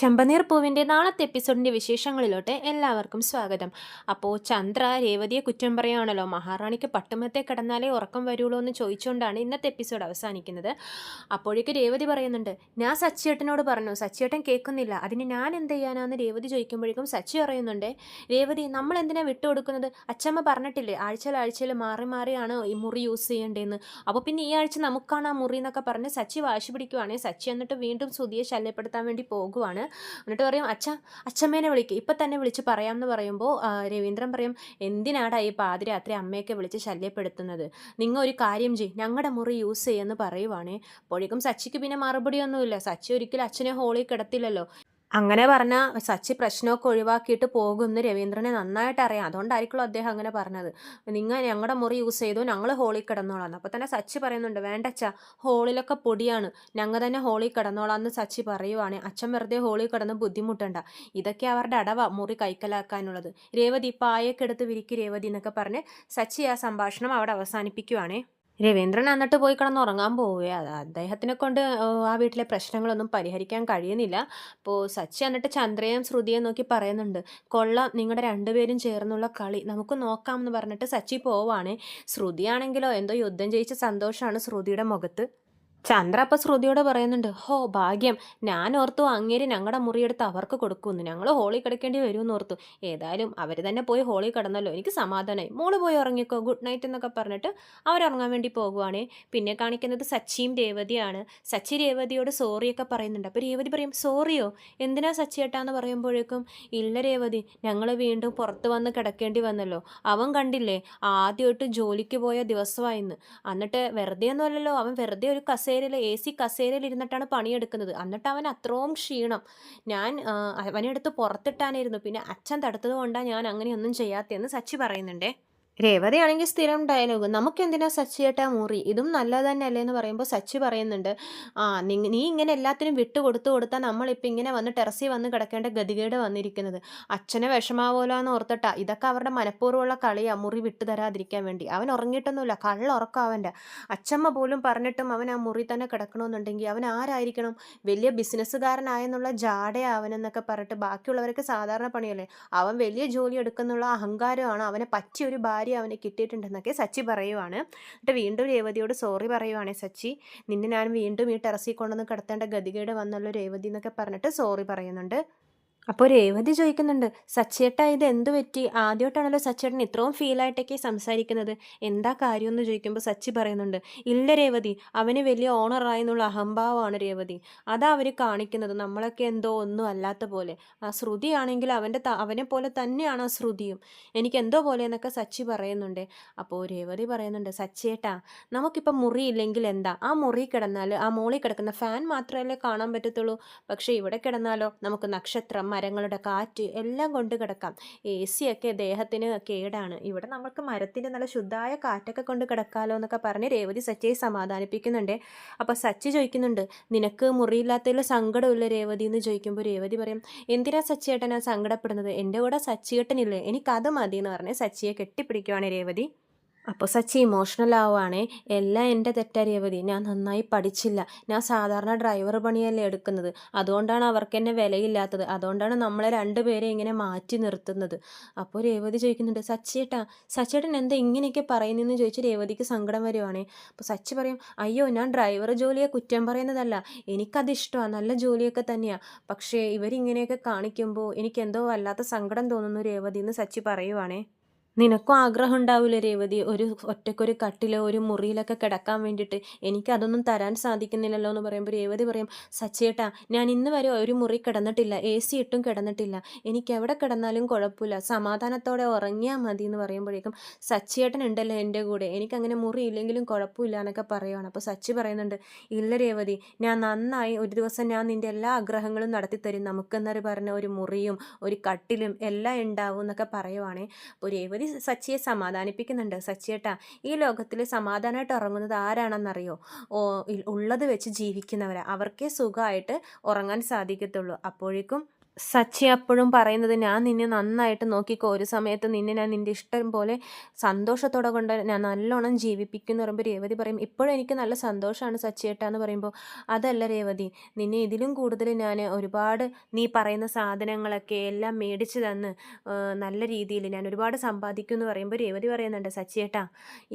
ചെമ്പനീർ പൂവിന്റെ നാളത്തെ എപ്പിസോഡിന്റെ വിശേഷങ്ങളിലോട്ട് എല്ലാവർക്കും സ്വാഗതം. അപ്പോൾ ചന്ദ്ര രേവതിയെ കുറ്റം പറയുകയാണല്ലോ മഹാറാണിക്ക് പട്ടുമത്തെ കിടന്നാലേ ഉറക്കം വരുള്ളൂ എന്ന് ചോദിച്ചുകൊണ്ടാണ് ഇന്നത്തെ എപ്പിസോഡ് അവസാനിക്കുന്നത്. അപ്പോഴേക്ക് രേവതി പറയുന്നുണ്ട് ഞാൻ സച്ചിയേട്ടനോട് പറഞ്ഞു സച്ചിയേട്ടൻ കേൾക്കുന്നില്ല. അതിന് ഞാൻ എന്ത് ചെയ്യാനാന്ന് രേവതി ചോദിക്കുമ്പോഴേക്കും സച്ചി പറയുന്നുണ്ട് രേവതി നമ്മൾ എന്തിനാ വിട്ടുകൊടുക്കുന്നത് അച്ചമ്മ പറഞ്ഞിട്ടില്ലേ ആഴ്ചയിൽ ആഴ്ചയിൽ മാറി മാറിയാണ് ഈ മുറി യൂസ് ചെയ്യേണ്ടതെന്ന് അപ്പോൾ പിന്നെ ഈ ആഴ്ച നമുക്കാണ് ആ മുറി എന്നൊക്കെ പറഞ്ഞ് സച്ചി വാശി പിടിക്കുവാണെങ്കിൽ സച്ചി എന്നിട്ട് വീണ്ടും സുതിയെ ശല്യപ്പെടുത്താൻ വേണ്ടി പോകുവാണ്. എന്നിട്ട് പറയും അച്ഛ അച്ഛമ്മേനെ വിളിക്കുക ഇപ്പം തന്നെ വിളിച്ച് പറയാമെന്ന് പറയുമ്പോൾ രവീന്ദ്രൻ പറയും എന്തിനാടാ ഈ പാതിരാത്രി അമ്മയൊക്കെ വിളിച്ച് ശല്യപ്പെടുത്തുന്നത്? നിങ്ങൾ ഒരു കാര്യം ചെയ്യും. ഞങ്ങളുടെ മുറി യൂസ് ചെയ്യുമെന്ന് പറയുവാണേ. അപ്പോഴേക്കും സച്ചിക്ക് പിന്നെ മറുപടിയൊന്നുമില്ല. സച്ചി ഒരിക്കലും അച്ഛനെ ഹോളിൽ കിടത്തില്ലല്ലോ. അങ്ങനെ പറഞ്ഞ സച്ചി പ്രശ്നമൊക്കെ ഒഴിവാക്കിയിട്ട് പോകുമെന്ന് രവീന്ദ്രനെ നന്നായിട്ട് അറിയാം. അതുകൊണ്ടായിരിക്കുമല്ലോ അദ്ദേഹം അങ്ങനെ പറഞ്ഞത്. നിങ്ങൾ ഞങ്ങളുടെ മുറി യൂസ് ചെയ്തു ഞങ്ങൾ ഹോളിൽ കിടന്നോളാം. അപ്പോൾ തന്നെ സച്ചി പറയുന്നുണ്ട് വേണ്ടച്ച ഹോളിലൊക്കെ പൊടിയാണ്. ഞങ്ങൾ തന്നെ ഹോളിൽ കിടന്നോളാം എന്ന് സച്ചി പറയുവാണ്. അച്ഛൻ വെറുതെ ഹോളിൽ കിടന്ന് ബുദ്ധിമുട്ടണ്ട. ഇതൊക്കെ അവരുടെ അടവ മുറി കൈക്കലാക്കാനുള്ളത്. രേവതി പായൊക്കെ എടുത്ത് വിരിക്ക് രേവതി എന്നൊക്കെ പറഞ്ഞ് സച്ചി ആ സംഭാഷണം അവിടെ അവസാനിപ്പിക്കുവാണേ. രവീന്ദ്രൻ എന്നിട്ട് പോയി കിടന്ന് ഉറങ്ങാൻ അത് അദ്ദേഹത്തിനെ കൊണ്ട് ആ വീട്ടിലെ പ്രശ്നങ്ങളൊന്നും പരിഹരിക്കാൻ കഴിയുന്നില്ല. അപ്പോൾ സച്ചി എന്നിട്ട് ചന്ദ്രയും ശ്രുതിയെ നോക്കി പറയുന്നുണ്ട് കൊള്ള നിങ്ങളുടെ രണ്ടുപേരും ചേർന്നുള്ള കളി. നമുക്ക് നോക്കാം എന്ന് പറഞ്ഞിട്ട് സച്ചി പോവാണേ. ശ്രുതിയാണെങ്കിലോ എന്തോ യുദ്ധം ജയിച്ച സന്തോഷമാണ് ശ്രുതിയുടെ മുഖത്ത്. ചന്ദ്ര അപ്പം ശ്രുതിയോട് പറയുന്നുണ്ട് ഹോ ഭാഗ്യം. ഞാൻ ഓർത്തു അങ്ങേര് ഞങ്ങളുടെ മുറിയെടുത്ത് അവർക്ക് കൊടുക്കുമെന്ന് ഞങ്ങൾ ഹോളി കിടക്കേണ്ടി വരുമെന്ന് ഓർത്തു. ഏതായാലും അവർ തന്നെ പോയി ഹോളി കിടന്നല്ലോ. എനിക്ക് സമാധാനമായി മോൾ പോയി ഉറങ്ങിക്കോ. ഗുഡ് നൈറ്റ് എന്നൊക്കെ പറഞ്ഞിട്ട് അവരിറങ്ങാൻ വേണ്ടി പോകുവാണ്. പിന്നെ കാണിക്കുന്നത് സച്ചിയും രേവതിയാണ്. സച്ചി രേവതിയോട് സോറിയൊക്കെ പറയുന്നുണ്ട്. അപ്പോൾ രേവതി പറയും സോറിയോ? എന്തിനാ സച്ചി ഏട്ടാന്ന് പറയുമ്പോഴേക്കും? ഇല്ല രേവതി. ഞങ്ങൾ വീണ്ടും പുറത്ത് വന്ന് കിടക്കേണ്ടി വന്നല്ലോ. അവൻ കണ്ടില്ലേ? ആദ്യമായിട്ട് ജോലിക്ക് പോയ ദിവസമായിരുന്നു എന്നിട്ട് വെറുതെ ഒന്നുമല്ലല്ലോ അവൻ വെറുതെ ഒരു കസേരയിൽ എ സി കസേരയിൽ ഇരുന്നിട്ടാണ് പണിയെടുക്കുന്നത്. എന്നിട്ട് അവൻ അത്രയും ക്ഷീണം. ഞാൻ അവനെടുത്ത് പുറത്തിട്ടാനായിരുന്നു. പിന്നെ അച്ഛൻ തടുത്തത് കൊണ്ടാണ് ഞാൻ അങ്ങനെയൊന്നും ചെയ്യാത്തതെന്ന് സച്ചി പറയുന്നുണ്ടേ. രേവതിയാണെങ്കിൽ സ്ഥിരം ഡയലോഗ് നമുക്കെന്തിനാ സച്ചിയേട്ടാ മുറി? ഇതും നല്ലത് തന്നെയല്ലേ എന്ന് പറയുമ്പോൾ സച്ചി പറയുന്നുണ്ട് ആ നീ ഇങ്ങനെ എല്ലാത്തിനും വിട്ടു കൊടുത്തു കൊടുത്താൽ നമ്മളിപ്പോൾ ഇങ്ങനെ വന്ന് ടെറസിൽ വന്ന് കിടക്കേണ്ട ഗതികേട് വന്നിരിക്കുന്നത്. അച്ഛനെ വിഷമാവോലോ എന്ന് ഓർത്തിട്ടാ. ഇതൊക്കെ അവരുടെ മനഃപൂർവമുള്ള കളിയാ മുറി വിട്ടു തരാതിരിക്കാൻ വേണ്ടി. അവൻ ഉറങ്ങിയിട്ടൊന്നുമില്ല കള്ള ഉറക്കം അവന്റെ. അച്ഛമ്മ പോലും പറഞ്ഞിട്ടും അവൻ ആ മുറി തന്നെ കിടക്കണമെന്നുണ്ടെങ്കിൽ അവൻ ആരായിരിക്കണം? വലിയ ബിസിനസ്സുകാരനായെന്നുള്ള ജാടയാ അവനെന്നൊക്കെ പറഞ്ഞിട്ട് ബാക്കിയുള്ളവരൊക്കെ സാധാരണ പണിയല്ലേ? അവൻ വലിയ ജോലി എടുക്കുന്നുള്ള അഹങ്കാരമാണ് അവനെ പറ്റിയ ഒരു ഭാര്യ അവന് കിട്ടിയിട്ടുണ്ടെന്നൊക്കെ സച്ചി പറയുവാണ്. എന്നിട്ട് വീണ്ടും രേവതിയോട് സോറി പറയുവാണേ സച്ചി. നിന്നെ ഞാൻ വീണ്ടും ഈ ടെറസിൽ കൊണ്ടൊന്ന് കിടത്തേണ്ട ഗതികേട് വന്നുള്ള രേവതി എന്നൊക്കെ പറഞ്ഞിട്ട് സോറി പറയുന്നുണ്ട്. അപ്പോൾ രേവതി ചോദിക്കുന്നുണ്ട് സച്ചേട്ട ഇത് എന്ത് പറ്റി? ആദ്യമായിട്ടാണല്ലോ സച്ചേട്ടൻ ഇത്രയും ഫീലായിട്ടൊക്കെ സംസാരിക്കുന്നത്. എന്താ കാര്യമെന്ന് ചോദിക്കുമ്പോൾ സച്ചി പറയുന്നുണ്ട് ഇല്ല രേവതി അവന് വലിയ ഓണറായി എന്നുള്ള അഹംഭാവമാണ് രേവതി. അതാ അവർ കാണിക്കുന്നത്. നമ്മളൊക്കെ എന്തോ ഒന്നും അല്ലാത്ത പോലെ. ആ ശ്രുതിയാണെങ്കിൽ അവന്റെ ത- അവനെ പോലെ തന്നെയാണ് ആ ശ്രുതിയും. എനിക്ക് എന്തോ പോലെ എന്നൊക്കെ സച്ചി പറയുന്നുണ്ട്. അപ്പോൾ രേവതി പറയുന്നുണ്ട് സച്ചേട്ടാ നമുക്കിപ്പോൾ മുറി ഇല്ലെങ്കിൽ എന്താ? ആ മുറി കിടന്നാൽ ആ മോളിൽ കിടക്കുന്ന ഫാൻ മാത്രമല്ലേ കാണാൻ പറ്റത്തുള്ളൂ? പക്ഷേ ഇവിടെ കിടന്നാലോ? നമുക്ക് നക്ഷത്രം മരങ്ങളുടെ കാറ്റ് എല്ലാം കൊണ്ട് കിടക്കാം. എ സി ഒക്കെ ദേഹത്തിന് കേടാണ്. ഇവിടെ നമുക്ക് മരത്തിന്റെ നല്ല ശുദ്ധമായ കാറ്റൊക്കെ കൊണ്ട് കിടക്കാമല്ലോ എന്നൊക്കെ പറഞ്ഞ് രേവതി സച്ചിയെ സമാധാനിപ്പിക്കുന്നുണ്ട്. അപ്പോൾ സച്ചി ചോദിക്കുന്നുണ്ട് നിനക്ക് മുറിയില്ലാത്തതിൽ സങ്കടമില്ല രേവതി? എന്ന് ചോദിക്കുമ്പോൾ രേവതി പറയും എന്തിനാ സച്ചിയേട്ടനാ സങ്കടപ്പെടുന്നത്? എന്റെ കൂടെ സച്ചിയേട്ടനില്ലേ? എനിക്കത് മതി എന്ന് പറഞ്ഞ് സച്ചിയെ കെട്ടിപ്പിടിക്കുവാണ് രേവതി. അപ്പോൾ സച്ചി ഇമോഷണൽ ആവുകയാണേ എല്ലാം എന്റെ തെറ്റാ രേവതി ഞാൻ നന്നായി പഠിച്ചില്ല. ഞാൻ സാധാരണ ഡ്രൈവർ പണിയല്ലേ എടുക്കുന്നത്. അതുകൊണ്ടാണ് അവർക്ക് എന്നെ വിലയില്ലാത്തത്. അതുകൊണ്ടാണ് നമ്മളെ രണ്ടുപേരെ ഇങ്ങനെ മാറ്റി നിർത്തുന്നത്. അപ്പോൾ രേവതി ചോദിക്കുന്നുണ്ട് സച്ചിയേട്ടാ സച്ചിയേട്ടൻ എന്താ ഇങ്ങനെയൊക്കെ പറയുന്നതെന്ന് ചോദിച്ച് രേവതിക്ക് സങ്കടം വരുവാണേ. അപ്പോൾ സച്ചി പറയും അയ്യോ ഞാൻ ഡ്രൈവർ ജോലിയെ കുറ്റം പറയുന്നതല്ല. എനിക്കത് ഇഷ്ടമാണ് നല്ല ജോലിയൊക്കെ തന്നെയാണ് പക്ഷേ ഇവരിങ്ങനെയൊക്കെ കാണിക്കുമ്പോൾ എനിക്കെന്തോ വല്ലാത്ത സങ്കടം തോന്നുന്നു രേവതി എന്ന് സച്ചി പറയുവാണേ. നിനക്കും ആഗ്രഹം ഉണ്ടാവില്ല രേവതി? ഒരു ഒറ്റക്കൊരു കട്ടിലോ ഒരു മുറിയിലൊക്കെ കിടക്കാൻ വേണ്ടിയിട്ട് എനിക്കതൊന്നും തരാൻ സാധിക്കുന്നില്ലല്ലോ എന്ന് പറയുമ്പോൾ രേവതി പറയും സച്ചേട്ടാ ഞാൻ ഇന്ന് വരെ ഒരു മുറി കിടന്നിട്ടില്ല എ സി ഇട്ടും കിടന്നിട്ടില്ല. എനിക്ക് എവിടെ കിടന്നാലും കുഴപ്പമില്ല. സമാധാനത്തോടെ ഉറങ്ങിയാൽ മതി എന്ന് പറയുമ്പോഴേക്കും സച്ചേട്ടൻ ഉണ്ടല്ലോ എന്റെ കൂടെ. എനിക്കങ്ങനെ മുറി ഇല്ലെങ്കിലും കുഴപ്പമില്ല എന്നൊക്കെ പറയുവാണ്. അപ്പോൾ സച്ചി പറയുന്നുണ്ട് ഇല്ല രേവതി ഞാൻ നന്നായി ഒരു ദിവസം ഞാൻ നിന്റെ എല്ലാ ആഗ്രഹങ്ങളും നടത്തിത്തരും. നമുക്കെന്നൊരു പറഞ്ഞ ഒരു മുറിയും ഒരു കട്ടിലും എല്ലാം ഉണ്ടാവും എന്നൊക്കെ പറയുവാണേ. അപ്പോൾ രേവതി സച്ചിയെ സമാധാനിപ്പിക്കുന്നുണ്ട്. സച്ചിയേട്ടാ ഈ ലോകത്തിൽ സമാധാനമായിട്ട് ഉറങ്ങുന്നത് ആരാണെന്നറിയോ? ഉള്ളത് വെച്ച് ജീവിക്കുന്നവരാ. അവർക്കേ സുഖമായിട്ട് ഉറങ്ങാൻ സാധിക്കത്തുള്ളൂ. അപ്പോഴേക്കും സച്ചി അപ്പോഴും പറയുന്നത് ഞാൻ നിന്നെ നന്നായിട്ട് നോക്കിക്കോ. ഒരു സമയത്ത് നിന്നെ ഞാൻ നിന്റെ ഇഷ്ടം പോലെ സന്തോഷത്തോടെ കൊണ്ട് ഞാൻ നല്ലോണം ജീവിപ്പിക്കും എന്ന് പറയുമ്പോൾ രേവതി പറയും. ഇപ്പോഴും എനിക്ക് നല്ല സന്തോഷമാണ് സച്ചിയേട്ടാ എന്ന് പറയുമ്പോൾ അതല്ല രേവതി നിന്നെ ഇതിലും കൂടുതൽ ഞാൻ ഒരുപാട് നീ പറയുന്ന സാധനങ്ങളൊക്കെ എല്ലാം മേടിച്ച് തന്ന് നല്ല രീതിയിൽ ഞാൻ ഒരുപാട് സമ്പാദിക്കും എന്ന് പറയുമ്പോൾ രേവതി പറയുന്നുണ്ട് സച്ചിയേട്ടാ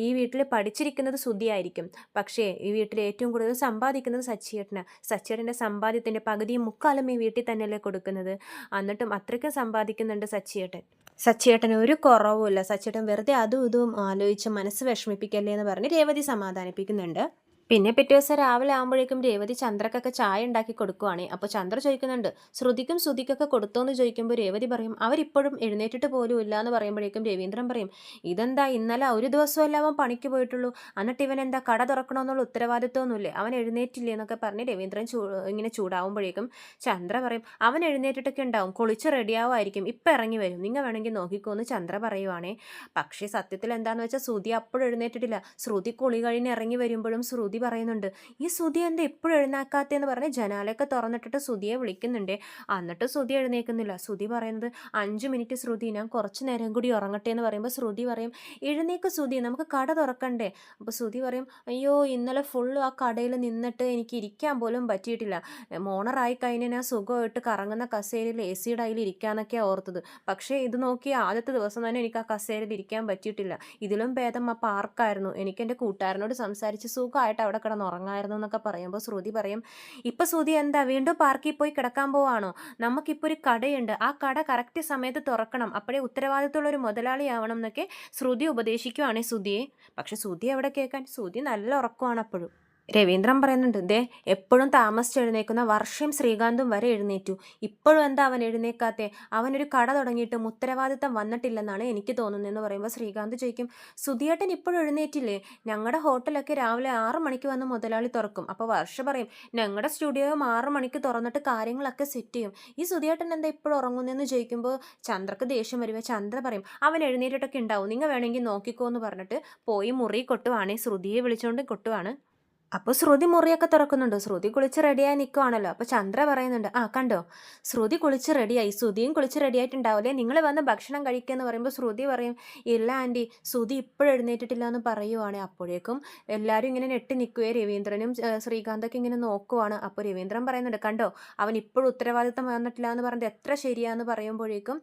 ഈ വീട്ടിൽ പഠിച്ചിരിക്കുന്നത് സുധിയായിരിക്കും. പക്ഷേ ഈ വീട്ടിൽ ഏറ്റവും കൂടുതൽ സമ്പാദിക്കുന്നത് സച്ചിയേട്ടനാണ് സച്ചിയേട്ടന്റെ സമ്പാദ്യത്തിന്റെ പകുതിയും മുക്കാലും ഈ വീട്ടിൽ തന്നെയല്ലേ കൊടുക്കുന്നത്. എന്നിട്ടും അത്രയ്ക്ക് സമ്പാദിക്കുന്നുണ്ട് സച്ചിയേട്ടൻ. സച്ചിയേട്ടൻ ഒരു കുറവുമില്ല. സച്ചിയേട്ടൻ വെറുതെ അതും ഇതും ആലോചിച്ച് മനസ്സ് വിഷമിപ്പിക്കല്ലേ എന്ന് പറഞ്ഞ് രേവതി സമാധാനിപ്പിക്കുന്നുണ്ട്. പിന്നെ പിറ്റേ ദിവസം രാവിലെ ആകുമ്പോഴേക്കും രേവതി ചന്ദ്രക്കൊക്കെ ചായ ഉണ്ടാക്കി കൊടുക്കുവാണേ. അപ്പോൾ ചന്ദ്ര ചോദിക്കുന്നുണ്ട് ശ്രുതിക്കും ശ്രുതിക്കൊക്കെ കൊടുത്തോ എന്ന് ചോദിക്കുമ്പോൾ രേവതി പറയും അവരിപ്പോഴും എഴുന്നേറ്റിട്ട് പോലും ഇല്ല എന്ന് പറയുമ്പോഴേക്കും രവീന്ദ്രൻ പറയും ഇതെന്താ ഇന്നലെ ഒരു ദിവസമല്ല അവൻ പണിക്ക് പോയിട്ടുള്ളൂ? എന്നിട്ട് ഇവൻ എന്താ കട തുറക്കണമെന്നുള്ള ഉത്തരവാദിത്വമൊന്നുമില്ലേ? അവൻ എഴുന്നേറ്റില്ലേ? എന്നൊക്കെ പറഞ്ഞ് രവീന്ദ്രൻ ചൂ ഇങ്ങനെ ചൂടാവുമ്പോഴേക്കും ചന്ദ്ര പറയും അവൻ എഴുന്നേറ്റിട്ടൊക്കെ ഉണ്ടാവും കുളിച്ച് റെഡിയാവുമായിരിക്കും ഇപ്പം ഇറങ്ങി വരും. നിങ്ങൾ വേണമെങ്കിൽ നോക്കിക്കോ എന്ന് ചന്ദ്ര പറയുവാണേ. പക്ഷേ സത്യത്തിൽ എന്താണെന്ന് വെച്ചാൽ ശ്രുതി അപ്പോഴും എഴുന്നേറ്റിട്ടില്ല. ശ്രുതി കുളി കഴിഞ്ഞ് ഇറങ്ങി വരുമ്പോഴും ശ്രുതി പറയുന്നുണ്ട് ഈ ശ്രുതി എന്താ എപ്പോഴും എഴുന്നേക്കാത്തതെന്ന് പറഞ്ഞ് ജനാലയൊക്കെ തുറന്നിട്ടിട്ട് ശ്രുതിയെ വിളിക്കുന്നുണ്ട്. എന്നിട്ട് ശ്രുതി എഴുന്നേക്കുന്നില്ല. ശ്രുതി പറയുന്നത് അഞ്ച് മിനിറ്റ് ശ്രുതി ഞാൻ കുറച്ച് നേരം കൂടി ഉറങ്ങട്ടെ എന്ന് പറയുമ്പോൾ ശ്രുതി പറയും എഴുന്നേക്ക് ശ്രുതി നമുക്ക് കട തുറക്കണ്ടേ? അപ്പോൾ ശ്രുതി പറയും അയ്യോ ഇന്നലെ ഫുള്ള് ആ കടയിൽ നിന്നിട്ട് എനിക്ക് ഇരിക്കാൻ പോലും പറ്റിയിട്ടില്ല. മോണറായി കഴിഞ്ഞാൽ ഞാൻ സുഖമായിട്ട് കറങ്ങുന്ന കസേരയിൽ എ സിയുടെ അതിൽ ഇരിക്കാന്നൊക്കെയാണ് ഓർത്തത്. പക്ഷേ ഇത് നോക്കി ആദ്യത്തെ ദിവസം തന്നെ എനിക്ക് ആ കസേരയിൽ ഇരിക്കാൻ പറ്റിയിട്ടില്ല. ഇതിലും ഭേദം ആ പാർക്കായിരുന്നു. എനിക്ക് എന്റെ കൂട്ടുകാരനോട് സംസാരിച്ച് സുഖമായിട്ട് അവിടെ കിടന്ന് ഉറങ്ങായിരുന്നു എന്നൊക്കെ പറയുമ്പോൾ ശ്രുതി പറയും ഇപ്പൊ ശ്രുതി എന്താ വീണ്ടും പാർക്കിൽ പോയി കിടക്കാൻ പോവാണോ? നമുക്കിപ്പോൾ ഒരു കടയുണ്ട്. ആ കട കറക്റ്റ് സമയത്ത് തുറക്കണം. അപ്പോഴേ ഉത്തരവാദിത്തമുള്ള ഒരു മുതലാളിയാവണം എന്നൊക്കെ ശ്രുതി ഉപദേശിക്കുവാണേ ശ്രുതിയെ. പക്ഷെ ശ്രുതി എവിടെ കേൾക്കാൻ ശ്രുതി നല്ല ഉറക്കമാണ് അപ്പോഴും. രവീന്ദ്രൻ പറയുന്നുണ്ട് ദേ എപ്പോഴും താമസിച്ച് എഴുന്നേക്കുന്ന വർഷം ശ്രീകാന്തും വരെ എഴുന്നേറ്റു. ഇപ്പോഴും എന്താ അവൻ എഴുന്നേക്കാത്തെ അവനൊരു കട തുടങ്ങിയിട്ടും ഉത്തരവാദിത്തം വന്നിട്ടില്ലെന്നാണ് എനിക്ക് തോന്നുന്നതെന്ന് പറയുമ്പോൾ ശ്രീകാന്ത് ചോദിക്കും സുധിയേട്ടൻ ഇപ്പോഴും എഴുന്നേറ്റില്ലേ? ഞങ്ങളുടെ ഹോട്ടലൊക്കെ രാവിലെ ആറ് മണിക്ക് വന്ന് മുതലാളി തുറക്കും. അപ്പോൾ വർഷ പറയും ഞങ്ങളുടെ സ്റ്റുഡിയോയും ആറ് മണിക്ക് തുറന്നിട്ട് കാര്യങ്ങളൊക്കെ സെറ്റ് ചെയ്യും. ഈ സുധിയേട്ടൻ എന്താ ഇപ്പോഴും ഉറങ്ങുന്നതെന്ന് ചോദിക്കുമ്പോൾ ചന്ദ്രക്ക് ദേഷ്യം വരുമ്പോൾ ചന്ദ്ര പറയും അവൻ എഴുന്നേറ്റിട്ടൊക്കെ ഉണ്ടാവും നിങ്ങൾ വേണമെങ്കിൽ നോക്കിക്കോ എന്ന് പറഞ്ഞിട്ട് പോയി മുറി കൊട്ടുവാണ്. ശ്രുതിയെ വിളിച്ചുകൊണ്ട് കൊട്ടുവാണ്. അപ്പോൾ ശ്രുതി മുറിയൊക്കെ തുറക്കുന്നുണ്ട്. ശ്രുതി കുളിച്ച് റെഡിയായി നിൽക്കുവാണല്ലോ അപ്പോൾ ചന്ദ്ര പറയുന്നുണ്ട് ആ കണ്ടോ? ശ്രുതി കുളിച്ച് റെഡിയായി ശ്രുതിയും കുളിച്ച് റെഡിയായിട്ടുണ്ടാവില്ലേ നിങ്ങൾ വന്ന് ഭക്ഷണം കഴിക്കുക എന്ന് പറയുമ്പോൾ ശ്രുതി പറയും ഇല്ല ആന്റി ശ്രുതി ഇപ്പോഴും എഴുന്നേറ്റിട്ടില്ല എന്ന് പറയുവാണ്. അപ്പോഴേക്കും എല്ലാവരും ഇങ്ങനെ നെട്ടി നിൽക്കുകയെ രവീന്ദ്രനും ശ്രീകാന്തൊക്കെ ഇങ്ങനെ നോക്കുവാണ്. അപ്പോൾ രവീന്ദ്രൻ പറയുന്നുണ്ട് കണ്ടോ? അവൻ ഇപ്പോഴും ഉത്തരവാദിത്തം വന്നിട്ടില്ല എന്ന് പറഞ്ഞത് എത്ര ശരിയാന്ന് പറയുമ്പോഴേക്കും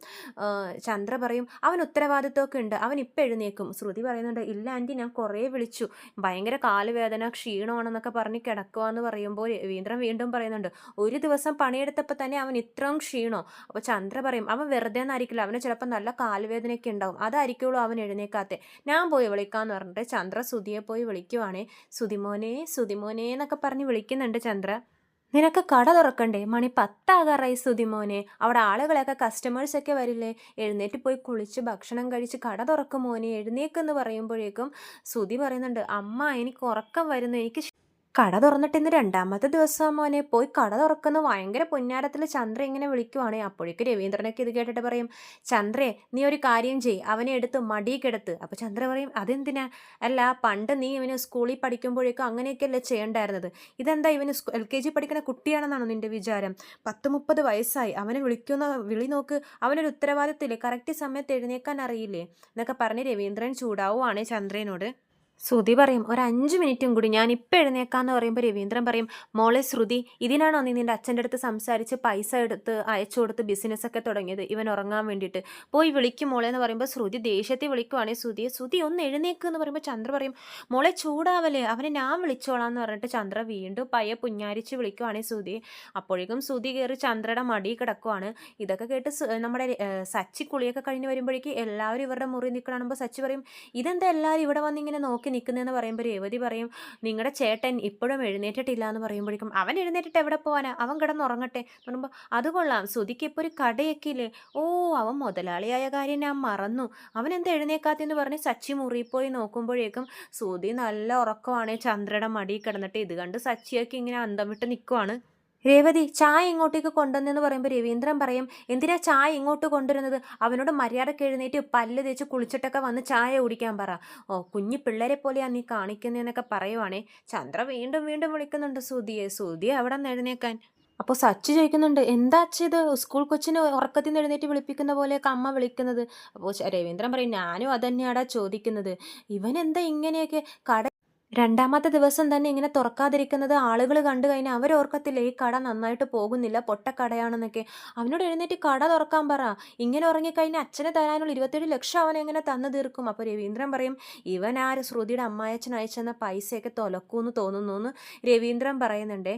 ചന്ദ്ര പറയും അവൻ ഉത്തരവാദിത്തമൊക്കെ ഉണ്ട്. അവൻ ഇപ്പം എഴുന്നേക്കും ശ്രുതി പറയുന്നുണ്ട് ഇല്ല ആന്റി ഞാൻ കുറേ വിളിച്ചു. ഭയങ്കര കാലുവേദന ക്ഷീണമാണെന്നൊക്കെ പറഞ്ഞ് കിടക്കുവാന്ന് പറയുമ്പോൾ രവീന്ദ്രൻ വീണ്ടും പറയുന്നുണ്ട് ഒരു ദിവസം പണിയെടുത്തപ്പോൾ തന്നെ അവൻ ഇത്രയും ക്ഷീണോ? അപ്പോൾ ചന്ദ്ര പറയും അവൻ വെറുതെ ഒന്നായിരിക്കില്ല അവന് ചിലപ്പോൾ നല്ല കാലുവേദനയൊക്കെ ഉണ്ടാവും അതായിരിക്കുള്ളൂ അവൻ എഴുന്നേക്കാത്തെ. ഞാൻ പോയി വിളിക്കാന്ന് പറഞ്ഞിട്ട് ചന്ദ്ര സുതിയെ പോയി വിളിക്കുവാണേ. സുതിമോനെ സുതിമോനെ എന്നൊക്കെ പറഞ്ഞ് വിളിക്കുന്നുണ്ട് ചന്ദ്ര. നിനക്ക് കട തുറക്കണ്ടേ? മണി പത്താകാറായി സുതിമോനെ അവിടെ ആളുകളൊക്കെ കസ്റ്റമേഴ്സൊക്കെ വരില്ലേ? എഴുന്നേറ്റ് പോയി കുളിച്ച് ഭക്ഷണം കഴിച്ച് കട തുറക്കും മോനെ. എഴുന്നേക്കെന്ന് പറയുമ്പോഴേക്കും സുതി പറയുന്നുണ്ട് അമ്മ എനിക്ക് ഉറക്കം വരുന്നു. എനിക്ക് കട തുറന്നിട്ട് ഇന്ന് രണ്ടാമത്തെ ദിവസം മോനെ. പോയി കട തുറക്കുന്ന. ഭയങ്കര പൊന്നാരത്തിൽ ചന്ദ്ര ഇങ്ങനെ വിളിക്കുവാണേ. അപ്പോഴേക്ക് രവീന്ദ്രനൊക്കെ ഇത് കേട്ടിട്ട് പറയും ചന്ദ്രേ നീ ഒരു കാര്യം ചെയ് അവനെ എടുത്ത് മടി കിടത്ത് അപ്പോൾ ചന്ദ്ര പറയും അതെന്തിനാ? അല്ല പണ്ട് നീ ഇവന് സ്കൂളിൽ പഠിക്കുമ്പോഴേക്കും അങ്ങനെയൊക്കെയല്ലേ ചെയ്യണ്ടായിരുന്നത്. ഇതെന്താ ഇവന് എൽ കെ ജി പഠിക്കുന്ന കുട്ടിയാണെന്നാണോ നിന്റെ വിചാരം? പത്ത് മുപ്പത് വയസ്സായി. അവനെ വിളിക്കുന്ന വിളി നോക്ക്. അവനൊരു ഉത്തരവാദിത്തമില്ലേ കറക്റ്റ് സമയത്ത് എഴുന്നേക്കാൻ അറിയില്ലേ? എന്നൊക്കെ പറഞ്ഞ് രവീന്ദ്രൻ ചൂടാവുകയാണ് ചന്ദ്രനോട്. ശ്രുതി പറയും ഒരു അഞ്ച് മിനിറ്റും കൂടി ഞാൻ ഇപ്പം എഴുന്നേക്കാന്ന് പറയുമ്പോൾ രവീന്ദ്രൻ പറയും മോളെ ശ്രുതി ഇതിനാണോ നീ നിന്റെ അച്ഛന്റെ അടുത്ത് സംസാരിച്ച് പൈസ എടുത്ത് അയച്ചു കൊടുത്ത് ബിസിനസ്സൊക്കെ തുടങ്ങിയത്? ഇവൻ ഉറങ്ങാൻ വേണ്ടിയിട്ട്. പോയി വിളിക്കും മോളെ എന്ന് പറയുമ്പോൾ ശ്രുതി ദേഷ്യത്തിൽ വിളിക്കുവാണെങ്കിൽ ശ്രുതിയെ ശ്രുതി ഒന്ന് എഴുന്നേക്ക് എന്ന് പറയുമ്പോൾ ചന്ദ്ര പറയും മോളെ ചൂടാവല്ലേ അവനെ ഞാൻ വിളിച്ചോളാം എന്ന് പറഞ്ഞിട്ട് ചന്ദ്ര വീണ്ടും പയ്യെ പുഞ്ഞാരിച്ച് വിളിക്കുവാണെങ്കിൽ ശ്രുതി അപ്പോഴേക്കും ശ്രുതി കയറി ചന്ദ്രയുടെ മടി കിടക്കുവാണ്. ഇതൊക്കെ കേട്ട് നമ്മുടെ സച്ചി കുളിയൊക്കെ കഴിഞ്ഞ് വരുമ്പോഴേക്ക് എല്ലാവരും ഇവരുടെ മുറി നിൽക്കണമെന്ന് സച്ചി പറയും ഇതെന്താ എല്ലാവരും ഇവിടെ വന്നിങ്ങനെ നോക്കി നിൽക്കുന്നതെന്ന് പറയുമ്പോൾ രേവതി പറയും നിങ്ങളുടെ ചേട്ടൻ ഇപ്പോഴും എഴുന്നേറ്റിട്ടില്ല എന്ന് പറയുമ്പോഴേക്കും അവൻ എഴുന്നേറ്റിട്ട് എവിടെ പോകാനാ അവൻ കിടന്നുറങ്ങട്ടെ. എന്ന് പറയുമ്പോൾ അത് കൊള്ളാം. സുധിക്ക് ഇപ്പോൾ ഒരു കടയൊക്കെ ഇല്ലേ ഓ അവൻ മുതലാളിയായ കാര്യം ഞാൻ മറന്നു. അവൻ എന്താ എഴുന്നേക്കാത്തെന്ന് പറഞ്ഞ് സച്ചി മുറിയിൽ പോയി നോക്കുമ്പോഴേക്കും സുധി നല്ല ഉറക്കമാണ്. ചന്ദ്രയുടെ മടിയിൽ കിടന്നിട്ട് ഇത് കണ്ട് സച്ചിയൊക്കെ ഇങ്ങനെ അന്തം വിട്ട് നിൽക്കുവാണ് രേവതി ചായ ഇങ്ങോട്ടേക്ക് കൊണ്ടുവന്നെന്ന് പറയുമ്പോൾ രവീന്ദ്രൻ പറയും എന്തിനാ ചായ ഇങ്ങോട്ട് കൊണ്ടുവരുന്നത്? അവനോട് മര്യാദയ്ക്ക് എഴുന്നേറ്റ് പല്ല് തേച്ച് കുളിച്ചിട്ടൊക്കെ വന്ന് ചായ കുടിക്കാൻ പറ. ഓ കുഞ്ഞു പിള്ളേരെ പോലെയാ നീ കാണിക്കുന്നതെന്നൊക്കെ പറയുവാണേ. ചന്ദ്ര വീണ്ടും വീണ്ടും വിളിക്കുന്നുണ്ട് സുധിയെ സുധി അവിടെ നിന്ന് എഴുന്നേക്കാൻ. അപ്പോൾ സച്ചി ചോദിക്കുന്നുണ്ട് എന്താ ഇത്? സ്കൂൾ കൊച്ചിനെ ഉറക്കത്തിൽ നിന്ന് എഴുന്നേറ്റ് വിളിപ്പിക്കുന്ന പോലെയൊക്കെ അമ്മ വിളിക്കുന്നത്? അപ്പോൾ രവീന്ദ്രൻ പറയും ഞാനും അതന്നെയാടാ ചോദിക്കുന്നത്. ഇവൻ എന്താ ഇങ്ങനെയൊക്കെ കട രണ്ടാമത്തെ ദിവസം തന്നെ ഇങ്ങനെ തുറക്കാതിരിക്കുന്നത് ആളുകൾ കണ്ടു കഴിഞ്ഞാൽ അവരോർക്കത്തില്ല ഈ കട നന്നായിട്ട് പോകുന്നില്ല പൊട്ടക്കടയാണെന്നൊക്കെ. അവനോട് എഴുന്നേറ്റ് കട തുറക്കാൻ പറ. ഇങ്ങനെ ഉറങ്ങിക്കഴിഞ്ഞാൽ അച്ഛനെ തരാനുള്ള ഇരുപത്തേഴ് ലക്ഷം അവൻ എങ്ങനെ തന്നു തീർക്കും? അപ്പോൾ രവീന്ദ്രൻ പറയും ഇവൻ ശ്രുതിയുടെ അമ്മായച്ഛൻ അയച്ചെന്ന പൈസയൊക്കെ തുലക്കൂന്ന് തോന്നുന്നു എന്ന് രവീന്ദ്രൻ പറയുന്നുണ്ട്.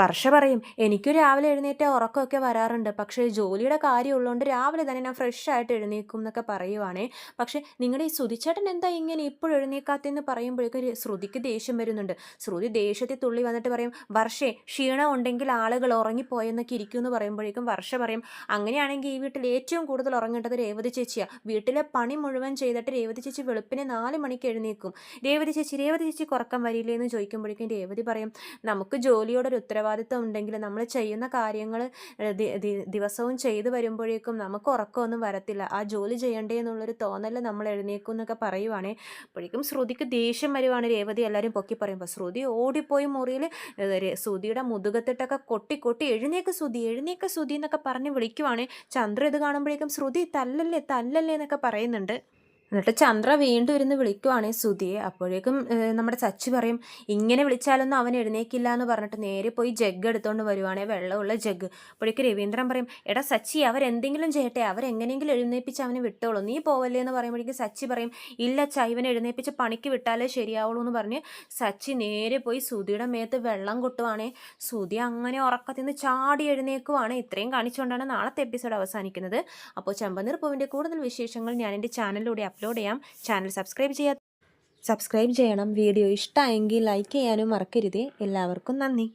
വർഷ പറയും എനിക്ക് രാവിലെ എഴുന്നേറ്റ് ഉറക്കമൊക്കെ വരാറുണ്ട്. പക്ഷേ ജോലിയുടെ കാര്യമുള്ളതുകൊണ്ട് രാവിലെ തന്നെ ഞാൻ ഫ്രഷ് ആയിട്ട് എഴുന്നേക്കും എന്നൊക്കെ പറയുവാണേ. പക്ഷേ നിങ്ങളുടെ ഈ ശ്രുതിച്ചേട്ടൻ എന്താ ഇങ്ങനെ ഇപ്പോഴും എഴുന്നേക്കാത്തെന്ന് പറയുമ്പോഴേക്കും ശ്രുതിക്ക് ദേഷ്യം വരുന്നുണ്ട്. ശ്രുതി ദേഷ്യത്തിൽ തുള്ളി വന്നിട്ട് പറയും വർഷേ ക്ഷീണം ഉണ്ടെങ്കിൽ ആളുകൾ ഉറങ്ങിപ്പോയെന്നൊക്കെ ഇരിക്കും എന്ന് പറയുമ്പോഴേക്കും വർഷ പറയും അങ്ങനെയാണെങ്കിൽ ഈ വീട്ടിൽ ഏറ്റവും കൂടുതൽ ഉറങ്ങേണ്ടത് രേവതി ചേച്ചിയാണ് വീട്ടിലെ പണി മുഴുവൻ ചെയ്തിട്ട് രേവതി ചേച്ചി വെളുപ്പിനെ നാല് മണിക്ക് എഴുന്നേക്കും. രേവതി ചേച്ചി രേവതി ചേച്ചി കുറക്കം വരില്ലേ? എന്ന് ചോദിക്കുമ്പോഴേക്കും രേവതി പറയും നമുക്ക് ജോലിയോടൊരു ഉത്തരവാദിത്വം ഉണ്ടെങ്കിൽ നമ്മൾ ചെയ്യുന്ന കാര്യങ്ങൾ ദിവസവും ചെയ്തു വരുമ്പോഴേക്കും നമുക്ക് ഉറക്കമൊന്നും വരത്തില്ല. ആ ജോലി ചെയ്യണ്ടേ എന്നുള്ളൊരു തോന്നൽ നമ്മൾ എഴുന്നേക്കും എന്നൊക്കെ പറയുവാണേ. അപ്പോഴേക്കും ശ്രുതിക്ക് ദേഷ്യം വരുവാണ് രേവതി എല്ലാവരും പൊക്കി പറയുമ്പോൾ ശ്രുതി ഓടിപ്പോയി മുറിയിൽ ശ്രുതിയുടെ മുതുകത്തിട്ടൊക്കെ കൊട്ടി കൊട്ടി എഴുന്നേക്ക് ശ്രുതി എഴുന്നേക്ക് ശ്രുതി എന്നൊക്കെ പറഞ്ഞ് വിളിക്കുവാണേ. ചന്ദ്ര ഇത് കാണുമ്പോഴേക്കും ശ്രുതി തല്ലല്ലേ തല്ലല്ലേ എന്നൊക്കെ പറയുന്നുണ്ട്. എന്നിട്ട് ചന്ദ്ര വീണ്ടും ഇരുന്ന് വിളിക്കുവാണ് സുധിയെ. അപ്പോഴേക്കും നമ്മുടെ സച്ചി പറയും ഇങ്ങനെ വിളിച്ചാലൊന്നും അവൻ എഴുന്നേക്കില്ല എന്ന് പറഞ്ഞിട്ട് നേരെ പോയി ജഗ് എടുത്തുകൊണ്ട് വരുവാണേ വെള്ളമുള്ള ജഗ്. അപ്പോഴേക്കും രവീന്ദ്രൻ പറയും എടാ സച്ചി അവരെന്തെങ്കിലും ചെയ്യട്ടെ. അവരെങ്ങനെയെങ്കിലും എഴുന്നേപ്പിച്ച് അവനെ വിട്ടോളൂ. നീ പോവല്ലേ എന്ന് പറയുമ്പോഴേക്കും സച്ചി പറയും ഇല്ല ച ഇവനെ എഴുന്നേപ്പിച്ച് പണിക്ക് വിട്ടാലേ ശരിയാവുള്ളൂ എന്ന് പറഞ്ഞ് സച്ചി നേരെ പോയി സുധിയുടെ മേത്ത് വെള്ളം കൊട്ടുവാണേ. സുധി അങ്ങനെ ഉറക്കത്തിൽ നിന്ന് ചാടി എഴുന്നേക്കുവാണ്. ഇത്രയും കാണിച്ചുകൊണ്ടാണ് നാളത്തെ എപ്പിസോഡ് അവസാനിക്കുന്നത്. അപ്പോൾ ചെമ്പനീർ പൂവിന്റെ കൂടുതൽ വിശേഷങ്ങൾ ഞാൻ എന്റെ ചാനലിലൂടെ അപ്ലോഡ് ചെയ്യാം. ചാനൽ സബ്സ്ക്രൈബ് ചെയ്യാ സബ്സ്ക്രൈബ് ചെയ്യണം. വീഡിയോ ഇഷ്ടമായെങ്കിൽ ലൈക്ക് ചെയ്യാനും മറക്കരുത്. എല്ലാവർക്കും നന്ദി.